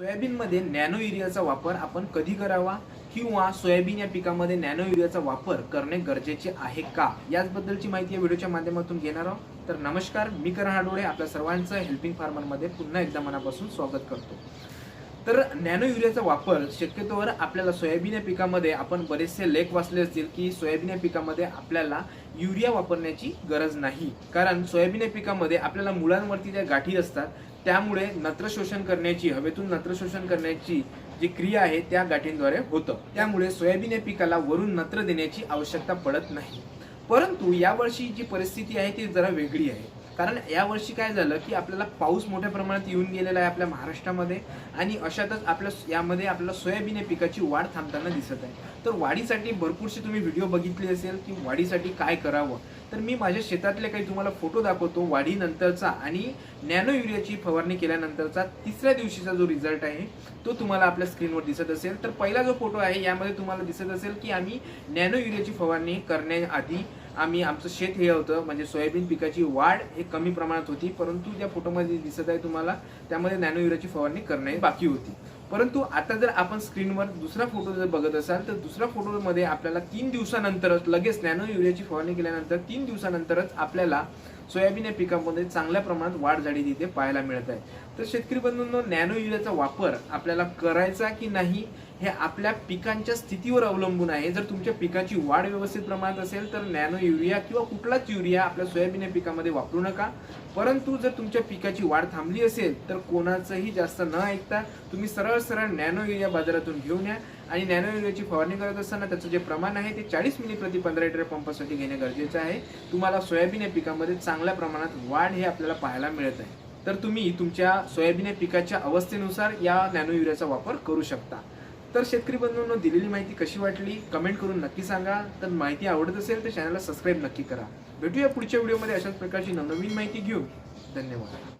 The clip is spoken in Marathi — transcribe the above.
सोयाबीनमध्ये नॅनो युरियाचा वापर आपण कधी करावा किंवा सोयाबीन या पिकामध्ये नॅनो युरियाचा वापर करणे गरजेचे आहे का? याचबद्दलची माहिती या व्हिडिओच्या माध्यमातून घेणार आहोत. तर नमस्कार मी करण हाडोळे आपल्या सर्वांचं हेल्पिंग फार्मरमध्ये पुन्हा एकदा मनापासून स्वागत करतो. तर नॅनो युरियाचा वापर शक्यतोवर आपल्याला सोयाबीन या पिकामध्ये आपण बरेचसे लेख वाचले असतील की सोयाबीन या पिकामध्ये आपल्याला युरिया वापरण्याची गरज नाही. कारण सोयाबीन या पिकामध्ये आपल्याला मुळांवरती ज्या गाठी असतात त्यामुळे नत्र शोषण करण्याची हवेतून नत्र शोषण करण्याची जी क्रिया आहे त्या गाठींद्वारे होतं. त्यामुळे सोयाबीन या पिकाला वरून नत्र देण्याची आवश्यकता पडत नाही. परंतु यावर्षी जी परिस्थिती आहे ती जरा वेगळी आहे. कारण यावर्षी काय झालं की आपल्याला पाऊस मोठ्या प्रमाणात येऊन गेलेला आहे आपल्या महाराष्ट्रामध्ये आणि अशातच आपल्या यामध्ये आपल्याला सोयाबीन या पिकाची वाढ थांबताना दिसत आहे. तर वाढीसाठी भरपूरशी तुम्ही व्हिडिओ बघितले असेल की वाढीसाठी काय करावं. तर मी माझ्या शेतातले काही तुम्हाला फोटो दाखवतो वाढीनंतरचा आणि नॅनो युरियाची फवारणी केल्यानंतरचा तिसऱ्या दिवशीचा जो रिझल्ट आहे तो तुम्हाला आपल्या स्क्रीनवर दिसत असेल. तर पहिला जो फोटो आहे यामध्ये तुम्हाला दिसत असेल की आम्ही नॅनो युरियाची फवारणी करण्याआधी आम्ही आमचं शेत हे होतं म्हणजे सोयाबीन पिकाची वाढ हे कमी प्रमाणात होती परंतु ज्या फोटोमध्ये दिसत आहे तुम्हाला त्यामध्ये नॅनो युरियाची फवारणी करणे बाकी होती. परंतु आता जर आपण स्क्रीनवर दुसरा फोटो जर बघत असाल तर दुसऱ्या फोटोमध्ये आपल्याला तीन दिवसानंतरच लगेच नॅनो युरियाची फवारणी केल्यानंतर तीन दिवसानंतरच आपल्याला सोयाबीन या पिकामध्ये चांगल्या प्रमाणात वाढ झाली तिथे पाहायला मिळत आहे. तर शेतकरी बंधूंनो नॅनो युरियाचा वापर आपल्याला करायचा की नाही हे आपल्या पिकांच्या स्थितीवर अवलंबून आहे. जर तुमच्या पिकाची वाढ व्यवस्थित प्रमाणात असेल तर नॅनो युरिया किंवा कुठलाच युरिया आपल्या सोयाबीन या पिकामध्ये वापरू नका. परंतु जर तुमच्या पिकाची वाढ थांबली असेल तर कोणाचंही जास्त न ऐकता तुम्ही सरळ सरळ नॅनो युरिया बाजारातून घेऊन या. आणि नॅनो युरियाची फवारणी करत असताना त्याचं जे प्रमाण आहे ते चाळीस मिली प्रति पंधरा लिटर पंपासाठी घेणे गरजेचं आहे. तुम्हाला सोयाबीन या पिकामध्ये चांगल्या प्रमाणात वाढ हे आपल्याला पाहायला मिळत आहे. तर तुम्ही तुमच्या सोयाबीन या पिकाच्या अवस्थेनुसार या नॅनो युरियाचा वापर करू शकता. तर शेतकरी बंधूंनो दिलेली माहिती कशी वाटली? कमेंट करून नक्की सांगा. तर माहिती आवडत असेल तर चॅनलला सबस्क्राईब नक्की करा. भेटूया पुढच्या व्हिडिओमध्ये अशाच प्रकारची नवनवीन माहिती घेऊन. धन्यवाद.